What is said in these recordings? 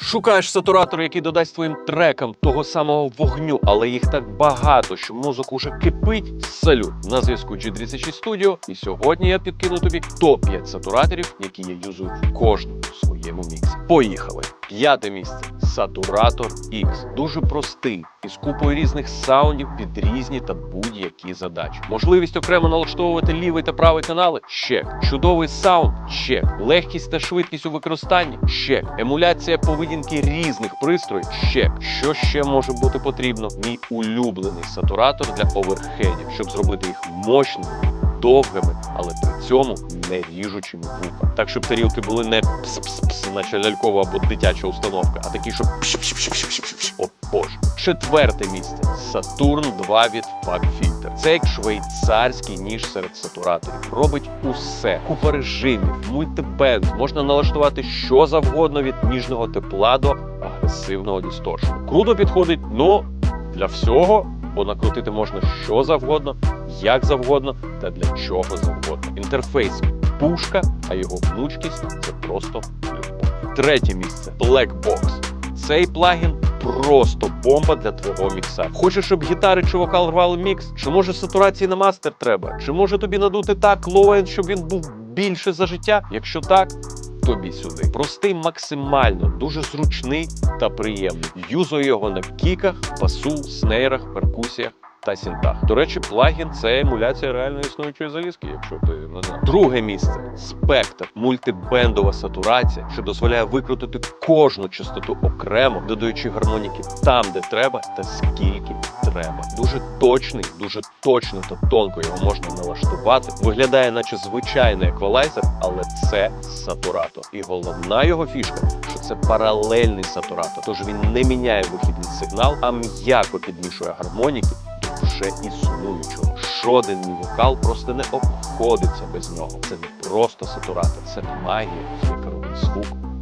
Шукаєш сатуратор, який додасть твоїм трекам того самого вогню, але їх так багато, що мозок уже кипить. Салют! На зв'язку G36 Studio, і сьогодні я підкину тобі топ-5 сатураторів, які я юзую в кожному своєму міксі. Поїхали! П'яте місце Сатуратор X. Дуже простий, із купою різних саундів під різні та будь-які задачі. Можливість окремо налаштовувати лівий та правий канали чек. Чудовий саунд чек. Легкість та швидкість у використанні чек. Емуляція поведінки різних пристроїв чек. Що ще може бути потрібно? Мій улюблений сатуратор для оверхедів, щоб зробити їх мощними. Довгими, але при цьому не ріжучими вуха. Так, щоб тарілки були не пс-пс-пс, наче лялькова або дитяча установка, а такі, щоб пш-пш-пш-пш-пш-пш. О боже. Четверте місце Saturn 2 від FabFilter. Це як швейцарський ніж серед сатураторів. Робить усе. Купа режимів, мультибенд. Можна налаштувати що завгодно від ніжного тепла до агресивного дісторшену. Круто підходить, ну для всього, бо накрутити можна що завгодно, як завгодно та для чого завгодно. Інтерфейс пушка, а його гнучкість це просто любов. Третє місце Black Box. Цей плагін просто бомба для твого мікса. Хочеш, щоб гітари чи вокал рвали мікс? Чи може сатурації на мастер треба? Чи може тобі надути так лоуен, щоб він був більше за життя? Якщо так, тобі сюди. Простий максимально, дуже зручний та приємний. Юзаю його на кіках, басу, снейрах, перкусіях. Та сінтах. До речі, плагін це емуляція реально існуючої залізки, якщо ти не знав. Друге місце спектр, мультибендова сатурація, що дозволяє викрутити кожну частоту окремо, додаючи гармоніки там, де треба, та скільки треба. Дуже точний, дуже точно та тонко його можна налаштувати. Виглядає, наче звичайний еквалайзер, але це сатуратор. І головна його фішка, що це паралельний сатуратор. Тож він не міняє вихідний сигнал, а м'яко підмішує гармоніки до вже існуючого. Жоден мій вокал просто не обходиться без нього. Це не просто сатуратор, це магія, яка робить звук.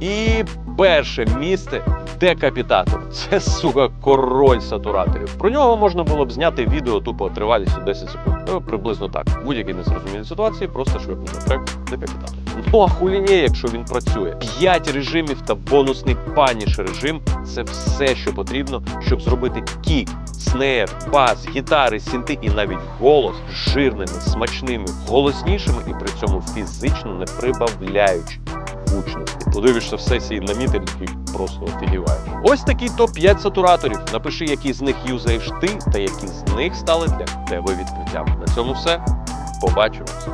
І перше місце декапітатор. Це сука король сатураторів. Про нього можна було б зняти відео тупо тривалістю 10 секунд. Ну, приблизно так. В будь-якій незрозумілій ситуації просто швидко трек декапітатор. Ну а хуліє, якщо він працює. П'ять режимів та бонусний паніш режим це все, що потрібно, щоб зробити кік, снейр, бас, гітари, синти і навіть голос жирними, смачними, голоснішими і при цьому фізично не прибавляючи гучності. Подивишся в сесії на мітинг і просто офігіваєш. Ось такий топ-5 сатураторів. Напиши, які з них юзаєш ти, та які з них стали для тебе відкриттям. На цьому все. Побачимось.